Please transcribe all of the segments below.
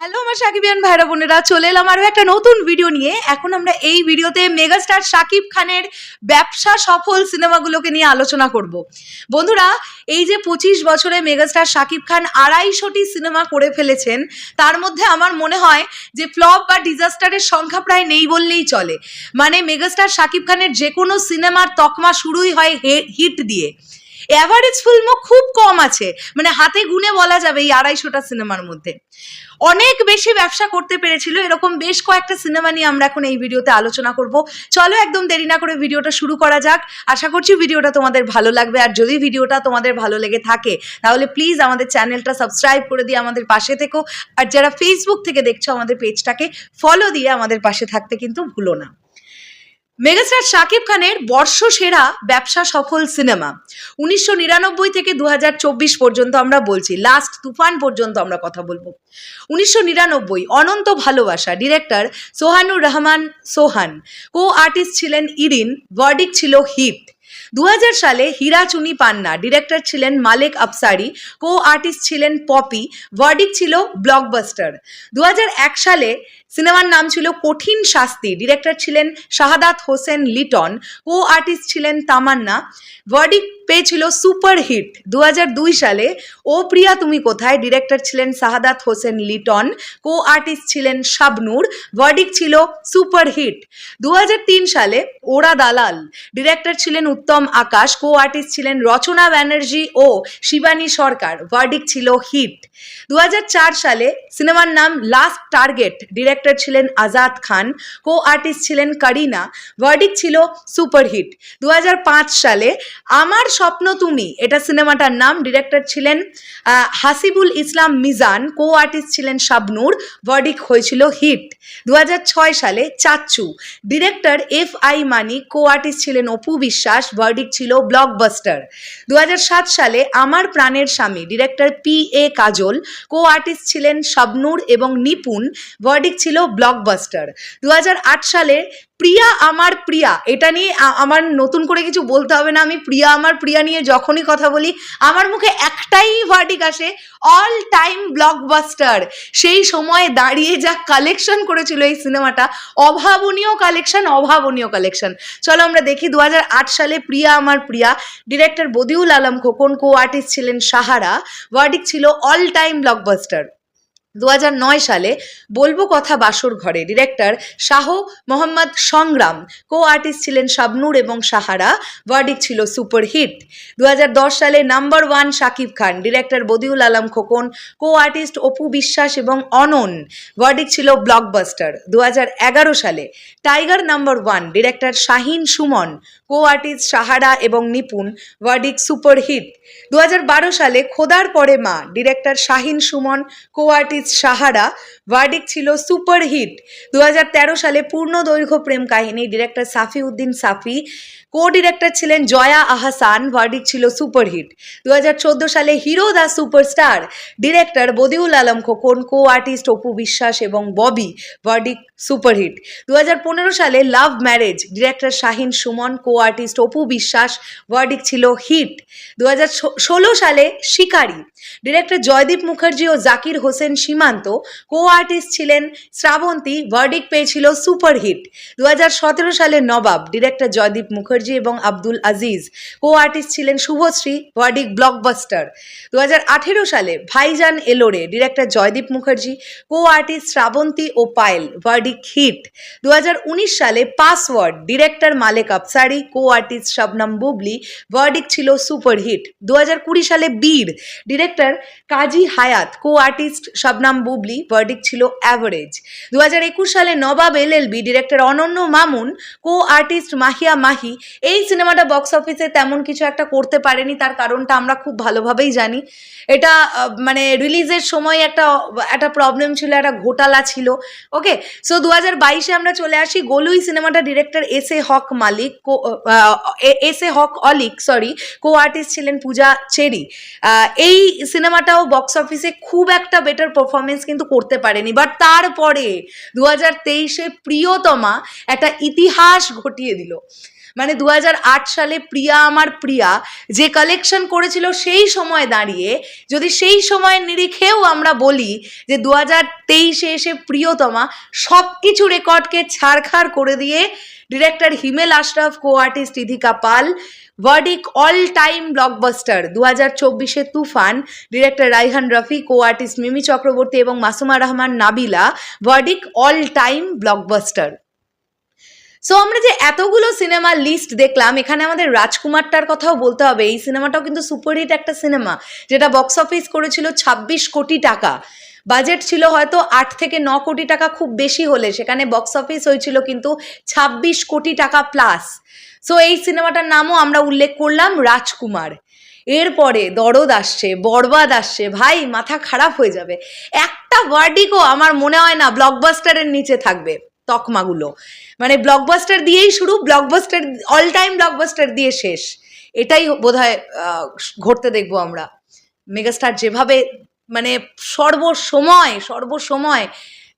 Hello আমার সাকিবিয়ান ভাইরা বোনেরা, চলে এলাম আরও একটা নতুন ভিডিও নিয়ে। এখন আমরা এই ভিডিওতে মেগাস্টার শাকিব খানের ব্যবসা সফল সিনেমাগুলোকে নিয়ে আলোচনা করব। বন্ধুরা, এই যে পঁচিশ বছরে মেগাস্টার শাকিব খান আড়াইশোটি সিনেমা করে ফেলেছেন, তার মধ্যে আমার মনে হয় যে ফ্লপ বা ডিজাস্টারের সংখ্যা প্রায় নেই বললেই চলে। মানে মেগাস্টার শাকিব খানের যে কোনো সিনেমার তকমা শুরুই হয় হিট দিয়ে। অ্যাভারেজ ফিল্মও খুব কম আছে। মানে হাতে গুনে বলা যাবে এই আড়াইশোটা সিনেমার মধ্যে। অনেক বেশি ব্যবসা করতে পেরেছিল, এরকম বেশ কয়েকটা সিনেমা নিয়ে আমরা এখন এই ভিডিওতে আলোচনা করব। চলো একদম দেরি না করে ভিডিওটা শুরু করা যাক। আশা করছি ভিডিওটা তোমাদের ভালো লাগবে, আর যদি ভিডিওটা তোমাদের ভালো লেগে থাকে, তাহলে প্লিজ আমাদের চ্যানেলটা সাবস্ক্রাইব করে দিয়ে আমাদের পাশে থেকো। আর যারা ফেসবুক থেকে দেখছ আমাদের পেজটাকে ফলো দিয়ে আমাদের পাশে থাকতে কিন্তু ভুলো না। মেগাস্টার শাকিব খানের বর্ষসেরা ব্যবসা সফল সিনেমা। উনিশশো নিরানব্বই থেকে দু হাজার চব্বিশ পর্যন্ত আমরা বলছি, লাস্ট তুফান পর্যন্ত আমরা কথা বলব। উনিশশো নিরানব্বই, Ananta Bhalobasha, director Sohanur Rahman Sohan. Co artist ছিলেন ইরিন ভার্ডিক ছিল হিট। দু হাজার সালে হীরা চুনি পান্না, ডিরেক্টর ছিলেন মালেক আফসারি কো আর্টিস্ট ছিলেন পপি ভার্ডিক ছিল ব্লকবাস্টার। দু হাজার এক সালে সিনেমার নাম ছিল কঠিন শাস্তি, ডিরেক্টর ছিলেন শাহাদাত হোসেন লিটন কো আর্টিস্ট ছিলেন তামান্না ভার্ডিক পেয়েছিল সুপার হিট। দু হাজার দুই সালে, ও প্রিয়া তুমি কোথায়? ডিরেক্টর ছিলেন শাহাদাত হোসেন লিটন কো আর্টিস্ট ছিলেন শাবনূর ভার্ডিক ছিল সুপার হিট। দু হাজার তিন সালে, ওরা দালাল। ডিরেক্টর ছিলেন উত্তম আকাশ কো আর্টিস্ট ছিলেন রচনা ব্যানার্জি ও শিবানী সরকার ভার্ডিক ছিল হিট। দু হাজার চার সালে, সিনেমার নাম লাস্ট টার্গেট, ডিরেক্টর ছিলেন আজাদ খান কো আর্টিস্ট ছিলেন করিনা ভার্ডিক ছিল সুপারহিট দু হাজার পাঁচ সালে, আমার স্বপ্ন তুমি। এটা সিনেমাটার নাম। ডিরেক্টর ছিলেন হাসিবুল ইসলাম মিজান কো আর্টিস্ট ছিলেন শাবনূর, ভার্ডিক হয়েছিল হিট। দু সালে Chachchu. Director F I Mani co artist ছিলেন অপু বিশ্বাস, ভার্ডিক ছিল ব্লকবাস্টার। দুহাজার সাত সালে আমার প্রাণের স্বামী, director P A Kajal co artist ছিলেন শাবনূর এবং নিপুণ, ভার্ডিক ছিল ব্লকবাস্টার। দু হাজার আট সালে, প্রিয়া আমার প্রিয়া। এটা নিয়ে আমার নতুন করে কিছু বলতে হবে না। আমি প্রিয়া আমার নিয়ে যখনই কথা বলি, আমার মুখে একটাই ভার্ডিক আসে অল টাইম ব্লকবাস্টার সেই সময়ে দাঁড়িয়ে যা কালেকশন করেছিল এই সিনেমাটা অভাবনীয় কালেকশন অভাবনীয় কালেকশন চলো আমরা দেখি দু হাজার আট সালে Priya Amar Priya director Badiul Alam Khokon co artist ছিলেন সাহারা। ভার্ডিক ছিল অল টাইম ব্লকবাস্টার দু সালে বলব কথা বাসর ঘরে। ডিরেক্টর শাহ মোহাম্মদ সংগ্রাম কো আর্টিস্ট ছিলেন শাবনুর এবং সাহারা ওয়ার্ডিক ছিল সুপার হিট দু সালে number one Shakib Khan director Badiul Alam Khokon co artist Apu Biswas এবং অনন ওয়ার্ডিক ছিল ব্লকবাস্টার দু হাজার এগারো সালে tiger number one director Shahin Suman co artist Sahara এবং নিপুণ ওয়ার্ডিক সুপার হিট দু হাজার বারো সালে Khodar Pore Ma, director Shahin Sumon co artist Sahara verdict ছিল সুপার হিট দু হাজার তেরো সালে পূর্ণ দৈর্ঘ্য প্রেম কাহিনী, director Safi Uddin Safi co director ছিলেন জয়া আহাসান ভার্ডিক ছিল সুপার হিট দু হাজার চোদ্দ সালে hero the superstar, director Badiul Alam Khokon co artist Apu Biswas এবং ববি ভার্ডিক সুপারহিট। দু পনেরো সালে love marriage, director Shahin Suman co artist Apu Biswas verdict ছিল হিট। দু ষোলো সালে শিকারি, ডিরেক্টর জয়দীপ মুখার্জি ও জাকির হোসেন সীমান্ত কো আর্টিস্ট ছিলেন শ্রাবন্তী ভার্ডিক পেয়েছিল সুপারহিট। দু সতেরো সালে নবাব, ডিরেক্টর জয়দীপ মুখার্জি এবং আব্দুল আজিজ কো আর্টিস্ট ছিলেন শুভশ্রী ভার্ডিক ব্লকবাস্টার দু হাজার আঠেরো সালে ভাইজান এলোরে, director Joydeep Mukherjee co artist Srabanti ও পায়েল ভার্ডিক হিট। দু সালে password, director Malek Afsari co artist Shabnam Bubly verdict ছিল সুপার হিট। দু সালে Bir, director Kazi Hayat co artist Shabnam Bubly verdict ছিল অ্যাভারেজ দু সালে Nabab L LB director Ananya Mamun co artist Mahiya Mahi, এই সিনেমাটা box অফিসে তেমন কিছু একটা করতে পারেনি, তার কারণটা আমরা খুব ভালোভাবেই জানি। এটা মানে রিলিজের সময় একটা একটা প্রবলেম ছিল, একটা ঘোটালা ছিল। ওকে সো দু হাজার বাইশে আমরা চলে আসি গোলুই সিনেমাটা director S A Haque Malik, co S A Haque Alik sorry co artist ছিলেন পূজা চেরি। এই সিনেমাটাও বক্স অফিসে খুব একটা বেটার পারফরমেন্স কিন্তু করতে পারেনি। বাট তারপরে দু হাজার তেইশে প্রিয়তমা একটা ইতিহাস ঘটিয়ে দিল। মানে দু হাজার আট সালে প্রিয়া আমার প্রিয়া, যে কালেকশন করেছিল সেই সময় দাঁড়িয়ে, যদি সেই সময়ের নিরিখেও আমরা বলি যে দু হাজার তেইশে এসে প্রিয়তমা সব কিছু রেকর্ডকে ছাড়খাড় করে দিয়ে director Himel Ashraf co artist Idhika Paul verdict all time blockbuster দু হাজার চব্বিশে Toofan, director Raihan Rafi co artist Mimi Chakraborty এবং Masuma Rahman Nabila verdict all time blockbuster so আমরা যে এতগুলো সিনেমা লিস্ট দেখলাম, এখানে আমাদের রাজকুমারটার কথাও বলতে হবে। এই সিনেমাটাও কিন্তু সুপারহিট একটা সিনেমা যেটা বক্স অফিস করেছিল ছাব্বিশ কোটি টাকা। বাজেট ছিল হয়তো আট থেকে ন কোটি টাকা খুব বেশি হলে, সেখানে বক্স অফিস হয়েছিল কিন্তু ছাব্বিশ কোটি টাকা প্লাস সো এই সিনেমাটার নামও আমরা উল্লেখ করলাম, রাজকুমার। এরপরে দরদ আসছে, বরবাদ আসছে, ভাই মাথা খারাপ হয়ে যাবে। একটা ওয়ার্ডিকও আমার মনে হয় না ব্লকবাস্টারের নিচে থাকবে। তকমাগুলো। মানে ব্লকবাস্টার দিয়েই শুরু ব্লকবাস্টার অল টাইম ব্লকবাস্টার দিয়ে শেষ। এটাই বোধ হয় ঘটতে দেখব আমরা। মেগাস্টার যেভাবে মানে সর্বসময় সর্বসময়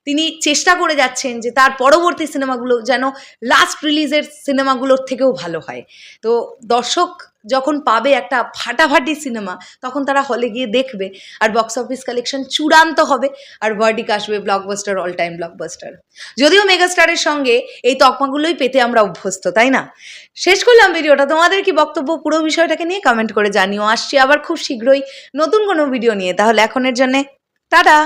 তিনি চেষ্টা করে যাচ্ছেন যে তার পরবর্তী সিনেমাগুলো যেন লাস্ট রিলিজের সিনেমাগুলোর থেকেও ভালো হয়। তো দর্শক যখন পাবে একটা ফাটাফাটি সিনেমা, তখন তারা হলে গিয়ে দেখবে আর বক্স অফিস কালেকশন চূড়ান্ত হবে আর ভার্ডিক আসবে ব্লকবাস্টার অল টাইম ব্লকবাস্টার যদিও মেগাস্টারের সঙ্গে এই তকমাগুলোই পেতে আমরা অভ্যস্ত, তাই না? শেষ করলাম ভিডিওটা। তোমাদের কি বক্তব্য, পুরো বিষয়টাকে নিয়ে কমেন্ট করে জানিও। আসছি আবার খুব শীঘ্রই নতুন কোনো ভিডিও নিয়ে। তাহলে এখনের জন্যে টাটা!